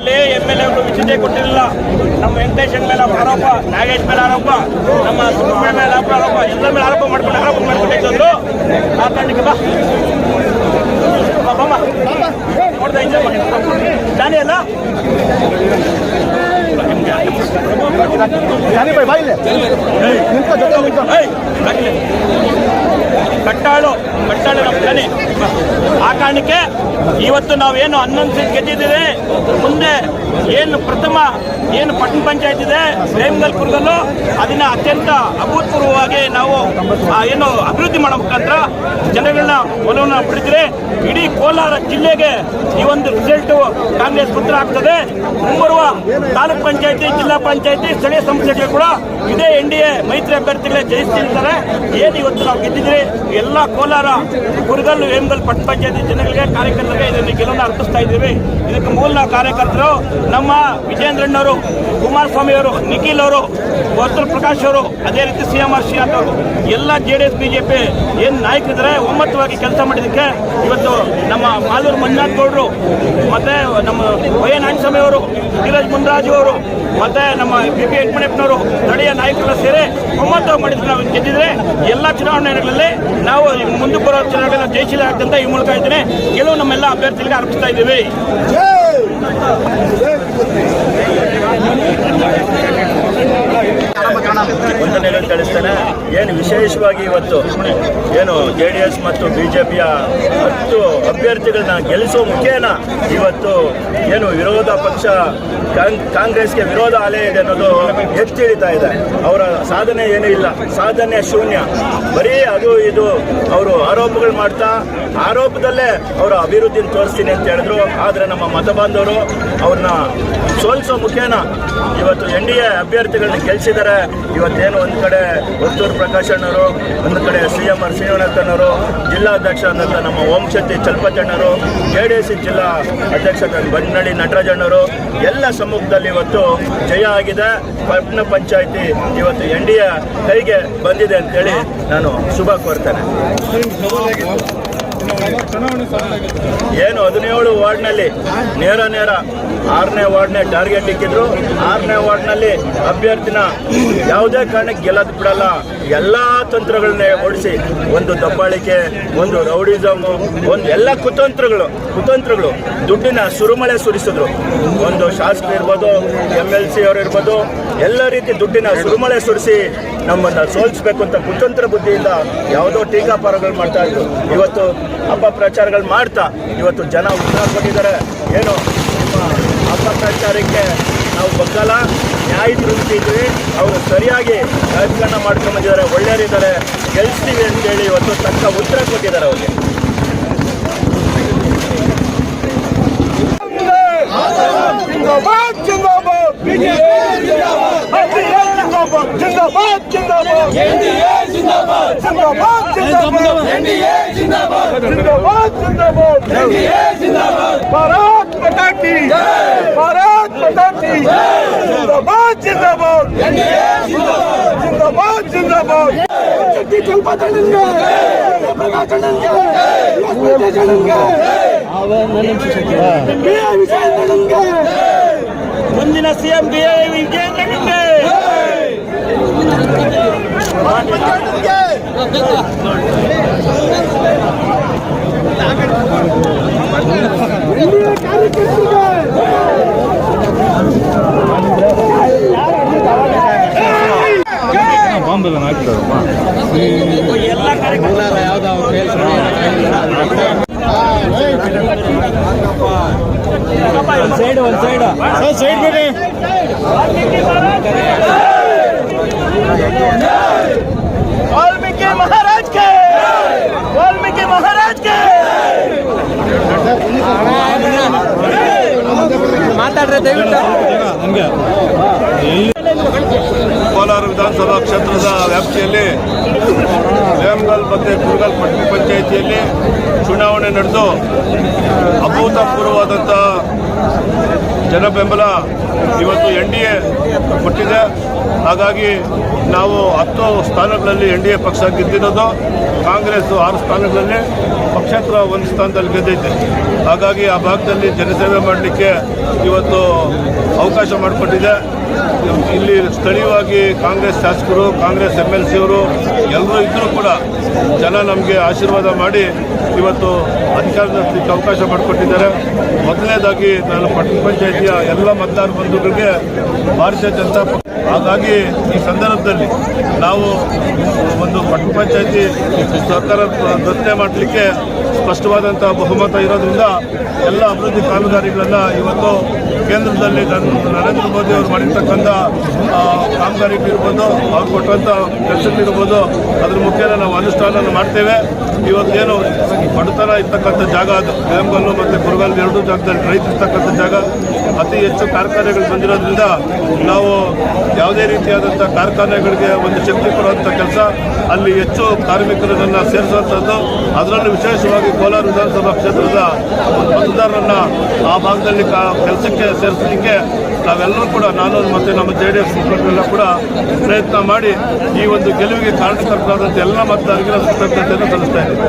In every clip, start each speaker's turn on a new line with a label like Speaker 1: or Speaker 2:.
Speaker 1: ಇಲ್ಲಿ M L ಎಗಳು ವಿಚಿತೆ ಕೊಟ್ಟಿರಲಿಲ್ಲ. ನಮ್ಮ ವೆಂಕಟೇಶನ್ ಮೇಲೆ ಆರೋಪ ನಾಗೇಶ್ ಮೇಲೆ ಆರೋಪ ನಮ್ಮ ಸುಬ್ರಹ್ಮಣ್ಯ ಮೇಲೆ ಆರೋಪ ಆರೋಪ ಎಲ್ಲ ಮೇಲೆ ಆರೋಪ ಮಾಡ್ಕೊಂಡು ಆರೋಪ ಮಾಡ್ಕೊಂಡಿದ್ದು ಆ ಕಾರಣಕ್ಕೆ ಬಾ. ಬಾಮ್ಮ. ನೋಡ್ತಾ ಇದ್ದೆ ಜಾನಿ ಅಲ್ಲ? ಏಯ್, ಹಾಕ್ಲಿ. ಕಟ್ಟಾಳು ಕಟ್ಟಾಳು ನಮ್ಮ ಆ ಕಾರಣಕ್ಕೆ ಇವತ್ತು ನಾವೇನು ಹನ್ನೊಂದು ಸೀಟ್ ಗೆದ್ದಿದ್ದೀವಿ. ಮುಂದೆ ಏನು ಪ್ರಥಮ ಏನು ಪಟ್ಟಣ ಪಂಚಾಯತ್ ಇದೆ ರೇಮ್ಗಲ್ ಅದನ್ನ ಅತ್ಯಂತ ಅಭೂತಪೂರ್ವವಾಗಿ ನಾವು ಏನು ಅಭಿವೃದ್ಧಿ ಮಾಡೋ ಮುಖಾಂತರ ಜನಗಳನ್ನ ಒಲವನ್ನು ಪಡೆದರೆ ಇಡೀ ಕೋಲಾರ ಜಿಲ್ಲೆಗೆ ಈ ಒಂದು ರಿಸಲ್ಟ್ ಕಾಂಗ್ರೆಸ್ ಪುತ್ರ ಆಗ್ತದೆ ಮುಂಬರುವ ತಾಲೂಕ್ ಪಂಚಾಯತಿ, ಜಿಲ್ಲಾ ಪಂಚಾಯತಿ, ಸ್ಥಳೀಯ ಸಂಸ್ಥೆಗಳು ಕೂಡ ಇದೇ ಎನ್ ಡಿ ಎ ಮೈತ್ರಿ ಅಭ್ಯರ್ಥಿಗಳೇ ಜಯಿಸ್ತಿರ್ತಾರೆ. ಏನು ಇವತ್ತು ನಾವು ಗೆದ್ದಿದ್ರೆ ಎಲ್ಲ ಕೋಲಾರ ಕುರುಗಲ್ಲು ಹೇಮಗಲ್ ಪಟ್ಟಣ ಪಂಚಾಯತಿ ಜನಗಳಿಗೆ ಕಾರ್ಯಕರ್ತರಿಗೆ ಇದನ್ನು ಗೆಲುವನ್ನು ಅರ್ಪಿಸ್ತಾ ಇದ್ದೀವಿ. ಇದಕ್ಕೆ ಮೂಲ ಕಾರ್ಯಕರ್ತರು ನಮ್ಮ ವಿಜೇಂದ್ರಣ್ಣವರು ಕುಮಾರಸ್ವಾಮಿ ಅವರು, ನಿಖಿಲ್ ಅವರು ಗೋತ್ರ ಪ್ರಕಾಶ್ ಅವರು, ಅದೇ ರೀತಿ ಸಿ ಎಂ ಆರ್ ಶ್ರೀನಾಥ್ ಅವರು, ಎಲ್ಲ ಜೆ ಡಿ ಎಸ್ ಬಿಜೆಪಿ ಏನು ನಾಯಕರಿದ್ದಾರೆ, ಒಮ್ಮತವಾಗಿ ಕೆಲಸ ಮಾಡಿದ್ದಕ್ಕೆ ಇವತ್ತು ನಮ್ಮ ಮಾಲೂರು ಮಂಜುನಾಥ್ ಗೌಡರು, ಮತ್ತೆ ನಮ್ಮ ವೈ ಎನ್ ಅವರು ಧೀರಜ್ ಮುನ್ರಾಜು ಅವರು, ಮತ್ತೆ ನಮ್ಮ ಬಿ ಪಿ ಯಡ್ಮಣಪ್ಪನವರು ಸ್ಥಳೀಯ ನಾಯಕರೆಲ್ಲ ಸೇರಿ ಒಮ್ಮತವಾಗಿ ಮಾಡಿದ್ರೆ ನಾವು ಗೆದ್ದಿದ್ರೆ ಎಲ್ಲ ಚುನಾವಣೆಗಳಲ್ಲಿ ನಾವು ಮುಂದೆ ಬರೋ ಚುನಾವಣೆಗಳ ಜಯಶೀಲ ಆಗ್ತಂತ ಈ ಮೂಲಕ ಇದ್ದೇನೆ ಕೆಲವು ನಮ್ಮೆಲ್ಲ ಅಭ್ಯರ್ಥಿಗಳಿಗೆ ಅರ್ಪಿಸ್ತಾ ಇದ್ದೀವಿ.
Speaker 2: ವಂದನೆಗಳು ತಿಳಿಸ್ತೇನೆ ಏನು ವಿಶೇಷವಾಗಿ ಇವತ್ತು? ಏನು ಜೆ ಡಿ ಎಸ್ ಮತ್ತು ಬಿ ಜೆ ಪಿಯ ಹತ್ತು ಅಭ್ಯರ್ಥಿಗಳನ್ನ ಗೆಲ್ಲಿಸೋ ಮುಖೇನ ಇವತ್ತು ಏನು ವಿರೋಧ ಪಕ್ಷ ಕಾಂಗ್- ಕಾಂಗ್ರೆಸ್ಗೆ ವಿರೋಧ ಅಲೆ ಇದೆ ಅನ್ನೋದು ಎತ್ತಿಳಿತಾ ಇದೆ. ಅವರ ಸಾಧನೆ ಏನೂ ಇಲ್ಲ. ಸಾಧನೆ ಶೂನ್ಯ. ಬರೀ ಅದು ಇದು ಅವರು ಆರೋಪಗಳು ಮಾಡ್ತಾ, ಆರೋಪದಲ್ಲೇ ಅವರ ಅಭಿವೃದ್ಧಿನ ತೋರಿಸ್ತೀನಿ ಅಂತ ಹೇಳಿದ್ರು. ಆದರೆ ನಮ್ಮ ಮತ ಬಾಂಧವರು ಅವ್ರನ್ನ ಸೋಲಿಸೋ ಮುಖೇನ ಇವತ್ತು ಎನ್ ಡಿ ಎ ಅಭ್ಯರ್ಥಿಗಳನ್ನ ಗೆಲ್ಸಿದ್ದಾರೆ. ಇವತ್ತೇನು ಒಂದು ಕಡೆ ಒತ್ತೂರು ಪ್ರಕಾಶ್ ಅಣ್ಣವರು ಒಂದು ಕಡೆ ಸಿ ಎಂ ಆರ್ ಶ್ರೀನಿವಾಸನವರು ಜಿಲ್ಲಾಧ್ಯಕ್ಷ ಅಂತ ನಮ್ಮ ಓಂ ಶಕ್ತಿ ಚಲಪತಿಯಣ್ಣವರು ಜೆ ಡಿ ಎಸ್ ಜಿಲ್ಲಾ ಅಧ್ಯಕ್ಷ ಬನ್ನಳ್ಳಿ ನಟರಾಜಣ್ಣರು, ಎಲ್ಲ ಸಮ್ಮುಖದಲ್ಲಿ ಇವತ್ತು ಜಯ ಆಗಿದೆ. ಪಟ್ಟಣ ಪಂಚಾಯಿತಿ ಇವತ್ತು ಎನ್ ಡಿ ಎ ಕೈಗೆ ಬಂದಿದೆ ಅಂತೇಳಿ ನಾನು ಶುಭ ಕೋರ್ತೇನೆ. ಏನು ಹದಿನೇಳು ವಾರ್ಡ್ನಲ್ಲಿ ನೇರ ನೇರ ಆರನೇ ವಾರ್ಡ್ನೇ ಟಾರ್ಗೆಟ್ ಇಕ್ಕಿದ್ರು. ಆರನೇ ವಾರ್ಡ್ನಲ್ಲಿ ಅಭ್ಯರ್ಥಿನ ಯಾವುದೇ ಕಾರಣಕ್ಕೆ ಗೆಲ್ಲೋದು ಬಿಡಲ್ಲ. ಎಲ್ಲ ತಂತ್ರಗಳನ್ನೇ ಓಡಿಸಿ ಒಂದು ದಬ್ಬಾಳಿಕೆ, ಒಂದು ರೌಡಿಸಮ್, ಒಂದು ಎಲ್ಲ ಕುತಂತ್ರಗಳು ಕುತಂತ್ರಗಳು ದುಡ್ಡಿನ ಸುರುಮಳೆ ಸುರಿಸಿದ್ರು. ಒಂದು ಶಾಸಕರು ಇರ್ಬೋದು ಎಂ ಎಲ್ ಸಿ ಅವರು ಇರ್ಬೋದು, ಎಲ್ಲ ರೀತಿ ದುಡ್ಡಿನ ಸುರುಮಳೆ ಸುರಿಸಿ ನಮ್ಮನ್ನು ಸೋಲಿಸಬೇಕು ಅಂತ ಕುತಂತ್ರ ಬುದ್ಧಿಯಿಂದ ಯಾವುದೋ ಟೀಕಾಪಾರಗಳು ಮಾಡ್ತಾ ಇದ್ರು. ಇವತ್ತು ಹಬ್ಬ ಪ್ರಚಾರಗಳು ಮಾಡ್ತಾ ಇವತ್ತು ಜನ ಉತ್ತರ ಕೊಟ್ಟಿದ್ದಾರೆ ಏನು? ಭ್ರಷ್ಟಾಚಾರಕ್ಕೆ ನಾವು ಬಗ್ಗಲ್ಲ. ನ್ಯಾಯ ತಿರುಗಿಸಿದ್ವಿ ಅವರು ಸರಿಯಾಗಿ ರಾಜಕಾರಣ ಮಾಡ್ಕೊಂಡು ಬಂದಿದ್ದಾರೆ. ಒಳ್ಳೆಯರಿದ್ದಾರೆ ಅಂತ ಅಂತೇಳಿ ಇವತ್ತು ತಕ್ಕ ಉತ್ತರ ಕೊಟ್ಟಿದ್ದಾರೆ ಅವರಿಗೆ.
Speaker 3: ಭಾರತ್ ಪಟಾಕಿ जिंदाबाद जिंदाबाद एनडीए जिंदाबाद जिंदाबाद जिंदाबाद ಶಕ್ತಿ ಚಲ್ಪತಣ್ಣನ್ಗೆ ಪ್ರಕಾಶಣ್ಣನ್ಗೆ ಲಕ್ಷ್ಮೀದೇಶಣ್ಣನ್ಗೆ ಬಿ ಐ ವಿಜಯಣ್ಣನ್ಗೆ
Speaker 1: ಮುಂದಿನ ಸಿಎಂ ಬಿ ಐ ವಿಜೇಂದ್ರನಿಗೆ ಎಲ್ಲ ಕಾರ್ಯಕ್ರಮ
Speaker 4: ಸೈಡ್ ಒಂದ್ ಸೈಡ್ ಸೈಡ್ ಬೇರೆ
Speaker 1: ವಾಲ್ಮೀಕಿ ಮಹಾರಾಜ್
Speaker 4: ಕ್ಷೇತ್ರದ ವ್ಯಾಪ್ತಿಯಲ್ಲಿ ಲೇಮಗಲ್ ಮತ್ತು ಕುರುಗಲ್ ಪಟ್ಟಣ ಪಂಚಾಯಿತಿಯಲ್ಲಿ ಚುನಾವಣೆ ನಡೆದು ಅಭೂತಪೂರ್ವವಾದಂಥ ಜನ ಬೆಂಬಲ ಇವತ್ತು ಎನ್ ಡಿ ಎ ಕೊಟ್ಟಿದೆ. ಹಾಗಾಗಿ ನಾವು ಹತ್ತು ಸ್ಥಾನಗಳಲ್ಲಿ ಎನ್ ಡಿ ಎ ಪಕ್ಷ ಗೆದ್ದಿರೋದು, ಕಾಂಗ್ರೆಸ್ ಆರು ಸ್ಥಾನಗಳಲ್ಲಿ ಪಕ್ಷೇತರ ಒಂದು ಸ್ಥಾನದಲ್ಲಿ ಗೆದ್ದೈತೆ. ಹಾಗಾಗಿ ಆ ಭಾಗದಲ್ಲಿ ಜನಸೇವೆ ಮಾಡಲಿಕ್ಕೆ ಇವತ್ತು ಅವಕಾಶ ಮಾಡಿಕೊಟ್ಟಿದೆ. ಇಲ್ಲಿ ಸ್ಥಳೀಯವಾಗಿ ಕಾಂಗ್ರೆಸ್ ಶಾಸಕರು, ಕಾಂಗ್ರೆಸ್ ಎಂ ಎಲ್ ಸಿಯವರು ಎಲ್ಲರೂ ಇದ್ದರೂ ಕೂಡ ಜನ ನಮಗೆ ಆಶೀರ್ವಾದ ಮಾಡಿ ಇವತ್ತು ಅಧಿಕಾರದಲ್ಲಿ ಅವಕಾಶ ಮಾಡಿಕೊಟ್ಟಿದ್ದಾರೆ. ಮೊದಲನೇದಾಗಿ ನಾನು ಪಟ್ಟಣ ಪಂಚಾಯಿತಿಯ ಎಲ್ಲ ಮತದಾರ ಬಂಧುಗಳಿಗೆ ಭಾರತೀಯ ಜನತಾ ಪಕ್ಷ ಹಾಗಾಗಿ ಈ ಸಂದರ್ಭದಲ್ಲಿ ನಾವು ಒಂದು ಪಟ್ಟಣ ಪಂಚಾಯತಿ ಸರ್ಕಾರ ರಚನೆ ಮಾಡಲಿಕ್ಕೆ ಸ್ಪಷ್ಟವಾದಂಥ ಬಹುಮತ ಇರೋದ್ರಿಂದ ಎಲ್ಲ ಅಭಿವೃದ್ಧಿ ಕಾಮಗಾರಿಗಳನ್ನು ಇವತ್ತು ಕೇಂದ್ರದಲ್ಲಿ ನರೇಂದ್ರ ಮೋದಿ ಅವರು ಮಾಡಿರ್ತಕ್ಕಂಥ ಕಾಮಗಾರಿಗಳಿರ್ಬೋದು ಅವ್ರು ಕೊಟ್ಟಂಥ ಕೆಲಸಗಳಿರ್ಬೋದು ಅದ್ರ ಮುಖೇನ ನಾವು ಅನುಷ್ಠಾನ ಮಾಡ್ತೇವೆ. ಇವತ್ತೇನು ಬಡತನ ಇರ್ತಕ್ಕಂಥ ಜಾಗ, ಅದು ಕೆಂಬಲ್ಲು ಮತ್ತು ಕುರುಗಲ್ ಎರಡೂ ಜಾಗದಲ್ಲಿ ರೈತ ಇರ್ತಕ್ಕಂಥ ಜಾಗ ಅತಿ ಹೆಚ್ಚು ಕಾರ್ಖಾನೆಗಳು ಬಂದಿರೋದ್ರಿಂದ ನಾವು ಯಾವುದೇ ರೀತಿಯಾದಂಥ ಕಾರ್ಖಾನೆಗಳಿಗೆ ಒಂದು ಶಕ್ತಿ ಕೊಡುವಂಥ ಕೆಲಸ ಅಲ್ಲಿ ಹೆಚ್ಚು ಕಾರ್ಮಿಕರನ್ನು ಸೇರಿಸುವಂಥದ್ದು. ಅದರಲ್ಲೂ ವಿಶೇಷವಾಗಿ ಕೋಲಾರ ವಿಧಾನಸಭಾ ಕ್ಷೇತ್ರದ ಮತದಾರರನ್ನು ಆ ಭಾಗದಲ್ಲಿ ಕೆಲಸಕ್ಕೆ ಸೇರಿಸಲಿಕ್ಕೆ ನಾವೆಲ್ಲರೂ ಕೂಡ ನಾನು ಮತ್ತು ನಮ್ಮ ಜೆ ಡಿ ಎಸ್ ಮುಖಂಡರೆಲ್ಲ ಕೂಡ ಪ್ರಯತ್ನ ಮಾಡಿ ಈ ಒಂದು ಗೆಲುವಿಗೆ ಕಾರಣಕರ್ತರಾದಂಥ ಎಲ್ಲ ಮತದಾರರಿಗೆ ನಾನು ಕೃತಜ್ಞತೆಯನ್ನು ಸಲ್ಲಿಸ್ತಾ ಇದ್ದೀನಿ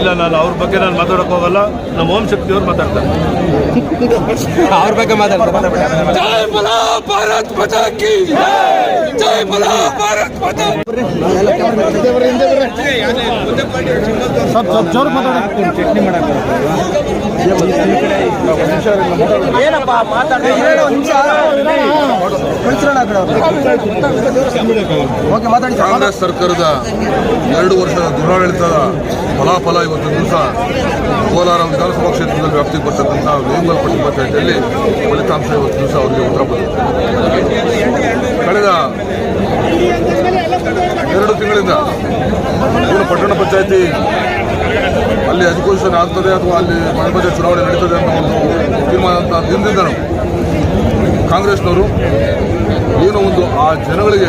Speaker 4: ಇಲ್ಲ ನಾನು ಅವ್ರ ಬಗ್ಗೆ ನಾನು ಮಾತಾಡೋಕೆ ಹೋಗಲ್ಲ. ನಮ್ಮ ಓಂ ಶಕ್ತಿಯವರು ಮಾತಾಡ್ತಾರೆ.
Speaker 5: ಅವ್ರ ಬಗ್ಗೆ ಮಾತಾಡ್ತಾರೆ.
Speaker 1: ಏನಪ್ಪ ಮಾತಾಡ
Speaker 6: ಕಾಂಗ್ರೆಸ್ ಸರ್ಕಾರದ ಎರಡು ವರ್ಷದ ದುರಾಡಳಿತದ ಫಲಾಫಲ ಇವತ್ತು ದಿವಸ ಕೋಲಾರ ವಿಧಾನಸಭಾ ಕ್ಷೇತ್ರದಲ್ಲಿ ವ್ಯಾಪ್ತಿಗೆ ಬರ್ತಕ್ಕಂಥ ವೇಂಗಲ್ ಪಟ್ಟಿ ಪಂಚಾಯತಿಯಲ್ಲಿ ಫಲಿತಾಂಶ ಇವತ್ತು ದಿವಸ ಅವರಿಗೆ ಉತ್ತರ ಬಂದಿದೆ. ಕಳೆದ ಎರಡು ತಿಂಗಳಿಂದ ಪಟ್ಟಣ ಪಂಚಾಯತಿ ಅಲ್ಲಿ ಅಧಿಕೃಷನ್ ಆಗ್ತದೆ ಅಥವಾ ಅಲ್ಲಿ ಪಂಚಾಯತ್ ಚುನಾವಣೆ ನಡೀತದೆ ಅನ್ನೋ ಒಂದು ತೀರ್ಮಾನ ಅಂತ ಕಾಂಗ್ರೆಸ್ನವರು ಏನೋ ಒಂದು ಆ ಜನಗಳಿಗೆ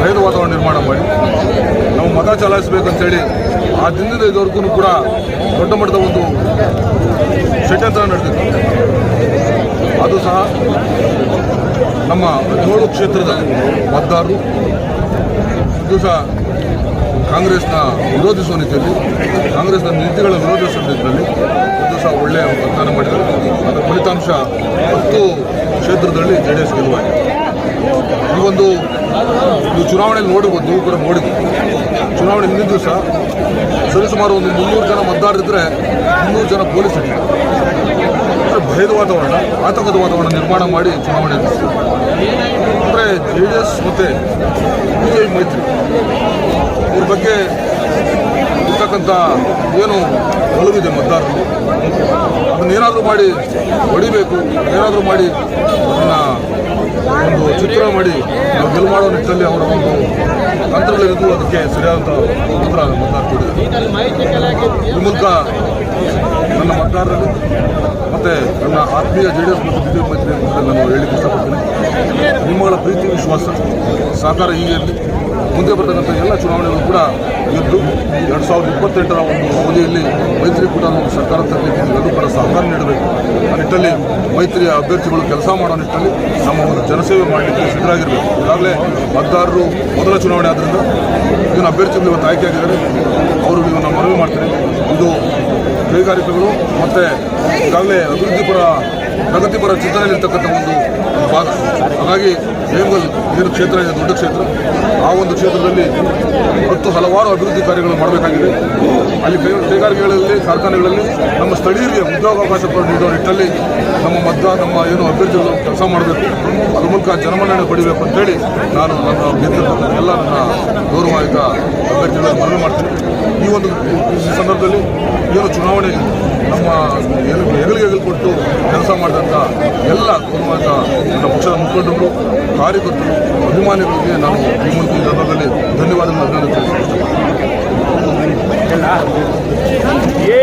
Speaker 6: ಭಯದ ವಾತಾವರಣ ನಿರ್ಮಾಣ ಮಾಡಿ, ನಾವು ಮತ ಚಲಾಯಿಸಬೇಕಂತೇಳಿ ಆ ದಿನದಿಂದ ಇದುವರೆಗೂ ಕೂಡ ದೊಡ್ಡ ಮಟ್ಟದ ಒಂದು ಷಡ್ಯಂತ್ರ ನಡೆದಿತ್ತು. ಅದು ಸಹ ನಮ್ಮ ಹದಿನೇಳು ಕ್ಷೇತ್ರದ ಮತದಾರರು ದಿವಸ ಕಾಂಗ್ರೆಸ್ನ ವಿರೋಧಿಸುವ ನೀತಿಯಲ್ಲಿ ಕಾಂಗ್ರೆಸ್ನ ನೀತಿಗಳ ವಿರೋಧಿಸುವ ನಿಟ್ಟಿನಲ್ಲಿ ಒಂದು ಸಹ ಒಳ್ಳೆಯ ಮತದಾನ ಮಾಡಿದ್ದಾರೆ. ಅದರ ಫಲಿತಾಂಶ ಹತ್ತು ಕ್ಷೇತ್ರದಲ್ಲಿ ಜೆ ಡಿ ಎಸ್ ಗೆಲುವಾಗಿದೆ ಈ ಒಂದು ನೀವು ಚುನಾವಣೆಯಲ್ಲಿ ನೋಡಬಹುದು ನೀವು ಕೂಡ ನೋಡಿದ್ವಿ ಚುನಾವಣೆ ಹಿಂದಿನ ದಿವಸ ಸರಿಸುಮಾರು ಒಂದು ಮುನ್ನೂರು ಜನ ಮತದಾರರಿದ್ದರೆ ಮುನ್ನೂರು ಜನ ಪೊಲೀಸ್ ಇಟ್ಟಿದ್ದಾರೆ ಭಯದ ವಾತಾವರಣ, ಆತಂಕದ ವಾತಾವರಣ ನಿರ್ಮಾಣ ಮಾಡಿ ಚುನಾವಣೆ ಅಂದರೆ ಜೆ ಡಿ ಎಸ್ ಮತ್ತು ಮೈತ್ರಿ. ಇವ್ರ ಬಗ್ಗೆ ಇರ್ತಕ್ಕಂಥ ಏನು ಒಲವಿದೆ ಮತದಾರರು ಅದನ್ನೇನಾದರೂ ಮಾಡಿ ಹೊಡಿಬೇಕು, ಏನಾದರೂ ಮಾಡಿ ಅದನ್ನು ಒಂದು ಚಿತ್ರ ಮಾಡಿ ನಾವು ಗೆಲುವು ಮಾಡೋ ನಿಟ್ಟಿನಲ್ಲಿ ಅವರ ಒಂದು ತಂತ್ರಗಳಿರೋದು ಅದಕ್ಕೆ ಸರಿಯಾದಂಥ ಉತ್ತರ ಮತದಾರ ಕೊಡಿ ಈ ಮೂಲಕ ನನ್ನ ಮತದಾರರಲ್ಲಿ ಮತ್ತು ನನ್ನ ಆತ್ಮೀಯ ಜೆ ಡಿ ಎಸ್ ಮತ್ತು ಬಿ ಜೆ ಪಿ ಮೈತ್ರಿ ನಾನು ಹೇಳಲಿಕ್ಕೆ ಇಷ್ಟಪಡ್ತೀನಿ. ನಿಮ್ಮಗಳ ಪ್ರೀತಿ, ವಿಶ್ವಾಸ, ಸಹಕಾರ ಹೀಗೆ ಮುಂದೆ ಬರ್ತಕ್ಕಂಥ ಎಲ್ಲ ಚುನಾವಣೆಗಳು ಕೂಡ ಗೆದ್ದು ಎರಡು ಸಾವಿರದ ಇಪ್ಪತ್ತೆಂಟರ ಒಂದು ಅವಧಿಯಲ್ಲಿ ಮೈತ್ರಿಕೂಟ ನಾವು ಸರ್ಕಾರ ತರಲಿಕ್ಕೆ ಎಲ್ಲರೂ ಕೂಡ ಸಹಕಾರ ನೀಡಬೇಕು. ಆ ನಿಟ್ಟಲ್ಲಿ ಮೈತ್ರಿಯ ಅಭ್ಯರ್ಥಿಗಳು ಕೆಲಸ ಮಾಡೋ ನಿಟ್ಟಲ್ಲಿ ನಮ್ಮ ಒಂದು ಜನಸೇವೆ ಮಾಡಲಿಕ್ಕೆ ಸಿದ್ಧರಾಗಿರಬೇಕು. ಈಗಾಗಲೇ ಮತದಾರರು ಮೊದಲ ಚುನಾವಣೆ ಆದ್ದರಿಂದ ಇದನ್ನು ಅಭ್ಯರ್ಥಿಗಳು ಇವತ್ತು ಆಯ್ಕೆಯಾಗಿದ್ದಾರೆ. ಅವರು ಇವನ್ನ ಮನವಿ ಮಾಡ್ತಾರೆ. ಇದು ಕೈಗಾರಿಕೆಗಳು ಮತ್ತು ಈಗಾಗಲೇ ಅಭಿವೃದ್ಧಿಪರ ಪ್ರಗತಿಪರ ಚಿಂತನೆಯಲ್ಲಿರ್ತಕ್ಕಂಥ ಒಂದು ಭಾಗ. ಹಾಗಾಗಿ ಬೇಂಗಲ್ ಏನು ಕ್ಷೇತ್ರ ಇದೆ ದೊಡ್ಡ ಕ್ಷೇತ್ರ, ಆ ಒಂದು ಕ್ಷೇತ್ರದಲ್ಲಿ ಮತ್ತು ಹಲವಾರು ಅಭಿವೃದ್ಧಿ ಕಾರ್ಯಗಳು ಮಾಡಬೇಕಾಗಿದೆ. ಅಲ್ಲಿ ಕೈಗಾರಿಕೆಗಳಲ್ಲಿ, ಕಾರ್ಖಾನೆಗಳಲ್ಲಿ ನಮ್ಮ ಸ್ಥಳೀಯರಿಗೆ ಉದ್ಯೋಗಾವಕಾಶ ನೀಡುವ ನಿಟ್ಟಲ್ಲಿ ನಮ್ಮ ಮತ ನಮ್ಮ ಏನು ಅಭ್ಯರ್ಥಿಗಳು ಕೆಲಸ ಮಾಡಬೇಕು. ಅದ್ರ ಮೂಲಕ ಜನಮನ್ನಣೆ ಪಡಿಬೇಕು ಅಂತೇಳಿ ನಾನು ನನ್ನ ಗೆದ್ದಿರ್ತಕ್ಕಂಥ ಎಲ್ಲ ನನ್ನ ಗೌರವಯುತ ಅಭ್ಯರ್ಥಿಗಳನ್ನು ಮನವಿ ಮಾಡ್ತೀನಿ. ಒಂದು ಸಂದರ್ಭದಲ್ಲಿ ಏನು ಚುನಾವಣೆ ನಮ್ಮ ಹೆಗಲಿಗೆ ಹೆಗಲು ಕೊಟ್ಟು ಕೆಲಸ ಮಾಡಿದಂಥ ಎಲ್ಲ ಕುಟುಂಬದ ನನ್ನ ಪಕ್ಷದ ಮುಖಂಡರು, ಕಾರ್ಯಕರ್ತರು, ಅಭಿಮಾನಿಗಳಿಗೆ ನಾನು ಈ ಒಂದು ಸಂದರ್ಭದಲ್ಲಿ ಧನ್ಯವಾದಗಳನ್ನು ಇಷ್ಟಪಡ್ತೀನಿ